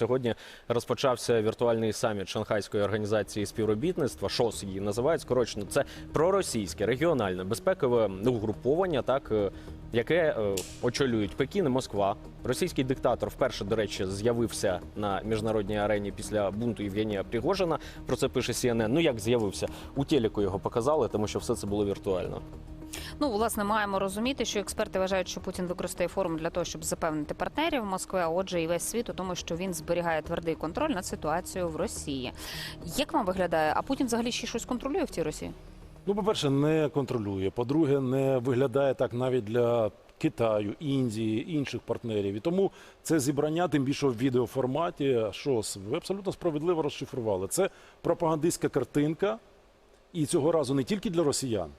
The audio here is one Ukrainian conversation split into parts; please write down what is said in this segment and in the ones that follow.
сьогодні розпочався віртуальний саміт Шанхайської організації співробітництва. ШОС її називають скорочено. Це проросійське регіональне безпекове угруповання, так е, яке е, очолюють Пекін і Москва. Російський диктатор вперше, до речі, з'явився на міжнародній арені після бунту Євгенія Пригожина. Про це пише CNN. Ну як з'явився у телеку його показали, тому що все це було віртуально. Ну, власне, маємо розуміти, що експерти вважають, що Путін використає форум для того, щоб запевнити партнерів Москви, а отже, і весь світ у тому, що він зберігає твердий контроль над ситуацією в Росії. Як вам виглядає? А Путін взагалі ще щось контролює в цій Росії? Ну, по-перше, не контролює. По-друге, не виглядає так навіть для Китаю, Індії, інших партнерів. І тому це зібрання, тим більше в відеоформаті, що ви абсолютно справедливо розшифрували. Це пропагандистська картинка, і цього разу не тільки для росіян.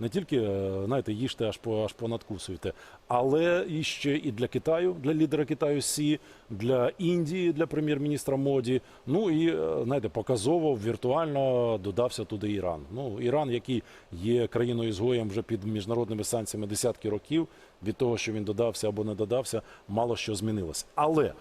Не тільки, е, знаєте, їжте аж по аж понадкусуєте, але і ще і для Китаю, для лідера Китаю Сі, для Індії, для прем'єр-міністра Моді. Ну і е, знаєте, показово віртуально додався туди Іран. Ну Іран, який є країною ізгоєм вже під міжнародними санкціями десятки років, від того, що він додався або не додався, мало що змінилося. Але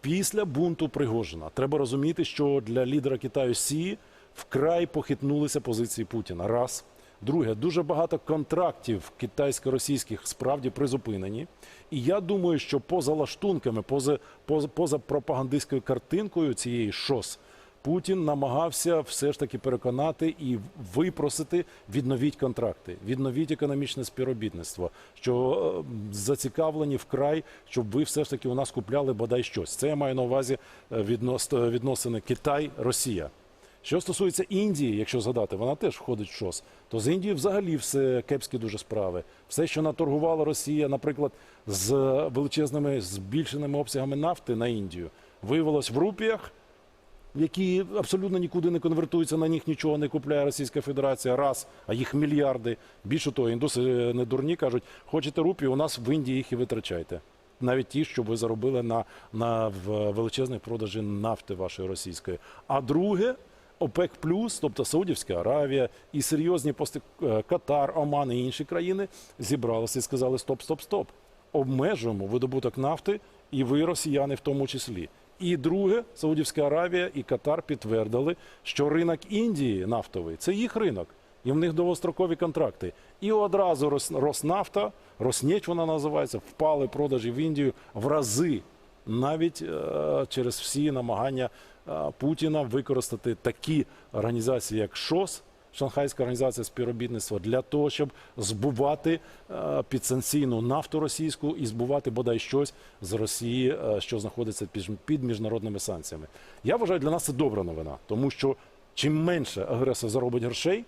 після бунту Пригожина треба розуміти, що для лідера Китаю Сі вкрай похитнулися позиції Путіна. Раз. Друге, дуже багато контрактів китайсько-російських справді призупинені. І я думаю, що поза лаштунками, поза, поза, поза пропагандистською картинкою цієї ШОС, Путін намагався все ж таки переконати і випросити відновіть контракти, відновіть економічне співробітництво, що е, зацікавлені вкрай, щоб ви все ж таки у нас купляли бодай щось. Це я маю на увазі е, відносини Китай-Росія. Що стосується Індії, якщо згадати, вона теж входить в ШОС, то з Індією взагалі все кепські дуже справи. Все, що наторгувала Росія, наприклад, з величезними збільшеними обсягами нафти на Індію, виявилось в рупіях, які абсолютно нікуди не конвертуються, на них нічого не купляє Російська Федерація, раз, а їх мільярди. Більше того, індуси не дурні кажуть, хочете рупії, у нас в Індії їх і витрачайте. Навіть ті, що ви заробили на, на величезних продажі нафти вашої російської. А друге, ОПЕК тобто Саудівська Аравія і серйозні пости е, Катар, Оман і інші країни зібралися і сказали: стоп, стоп, стоп. Обмежуємо видобуток нафти, і ви, росіяни, в тому числі. І друге, Саудівська Аравія і Катар підтвердили, що ринок Індії нафтовий це їх ринок, і в них довгострокові контракти. І одразу Роснафта, Роснефть вона називається, впали продажі в Індію в рази, навіть е, через всі намагання Путіна використати такі організації, як ШОС, Шанхайська організація співробітництва, для того, щоб збувати е, підсанкційну нафту російську і збувати бодай щось з Росії, е, що знаходиться під міжнародними санкціями. Я вважаю, для нас це добра новина, тому що чим менше агресор заробить грошей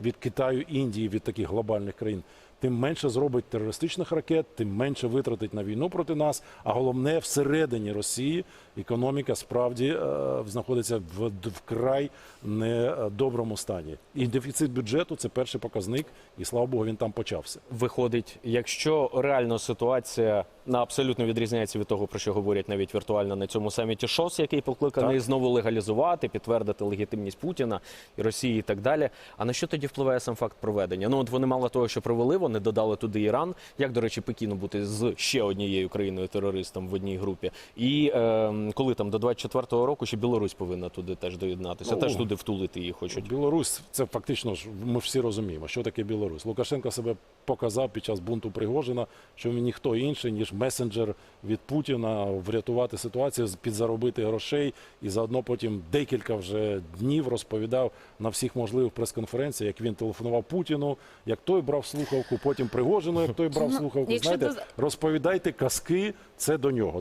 від Китаю, Індії, від таких глобальних країн, тим менше зробить терористичних ракет, тим менше витратить на війну проти нас. А головне, всередині Росії економіка справді е, знаходиться в вкрай недоброму стані. І дефіцит бюджету це перший показник, і слава Богу, він там почався. виходить, якщо реально ситуація абсолютно відрізняється від того, про що говорять навіть віртуально на цьому саміті ШОС, який покликаний Так. знову легалізувати, підтвердити легітимність Путіна і Росії і так далі. А на що тоді впливає сам факт проведення? Ну от вони мало того, що провели, вони додали туди Іран. Як до речі, Пекіну бути з ще однією країною терористом в одній групі? І е, коли там до 24-го року ще Білорусь повинна туди теж доєднатися, Ну, теж туди втулити її хочуть. Білорусь це фактично ж ми всі розуміємо, що таке Білорусь. Лукашенко себе показав під час бунту Пригожина, що він ніхто інший, ніж месенджер від Путіна врятувати ситуацію, підзаробити грошей і заодно потім декілька вже днів розповідав на всіх можливих прес-конференціях, як він телефонував Путіну, як той брав слухавку, потім Пригожину, як той брав Ну, слухавку. Знаєте, розповідайте казки, це до нього.